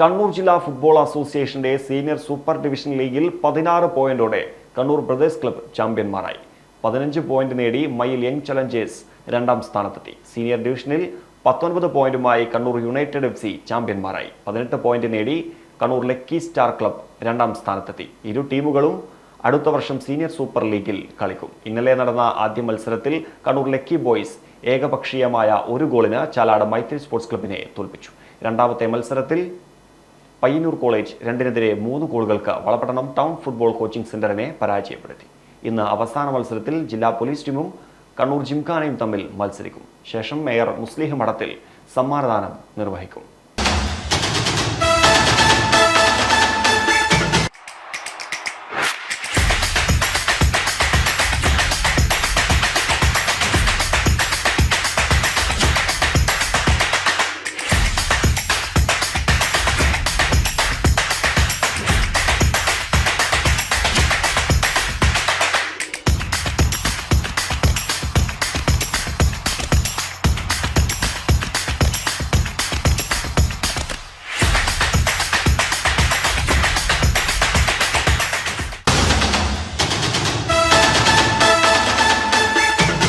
കണ്ണൂർ ജില്ലാ ഫുട്ബോൾ അസോസിയേഷന്റെ senior super division ലീഗിൽ പതിനാറ് പോയിന്റോടെ കണ്ണൂർ ബ്രദേഴ്സ് ക്ലബ്ബ് ചാമ്പ്യന്മാരായി. പതിനഞ്ച് പോയിന്റ് നേടി മയിൽ യങ് ചലഞ്ചേഴ്സ് രണ്ടാം സ്ഥാനത്തെത്തി. സീനിയർ ഡിവിഷനിൽ പത്തൊൻപത് പോയിന്റുമായി കണ്ണൂർ യുണൈറ്റഡ് എഫ് സി ചാമ്പ്യന്മാരായി. പതിനെട്ട് പോയിന്റ് നേടി കണ്ണൂർ ലക്കി സ്റ്റാർ ക്ലബ് രണ്ടാം സ്ഥാനത്തെത്തി. ഇരു ടീമുകളും അടുത്ത വർഷം സീനിയർ സൂപ്പർ ലീഗിൽ കളിക്കും. ഇന്നലെ നടന്ന ആദ്യ മത്സരത്തിൽ കണ്ണൂർ ലക്കി ബോയ്സ് ഏകപക്ഷീയമായ ഒരു ഗോളിന് ചാലാട് മൈത്രി സ്പോർട്സ് ക്ലബിനെ തോൽപ്പിച്ചു. രണ്ടാമത്തെ മത്സരത്തിൽ പയ്യന്നൂർ കോളേജ് രണ്ടിനെതിരെ മൂന്ന് ഗോളുകൾക്ക് വളപട്ടണം ടൗൺ ഫുട്ബോൾ കോച്ചിംഗ് സെന്ററിനെ പരാജയപ്പെടുത്തി. ഇന്ന് അവസാന മത്സരത്തിൽ ജില്ലാ പോലീസ് ടീമും കണ്ണൂർ ജിംഖാനയും തമ്മിൽ മത്സരിക്കും. ശേഷം മേയർ മുസ്ലിം മഠത്തിൽ സമ്മാനദാനം നിർവഹിക്കും.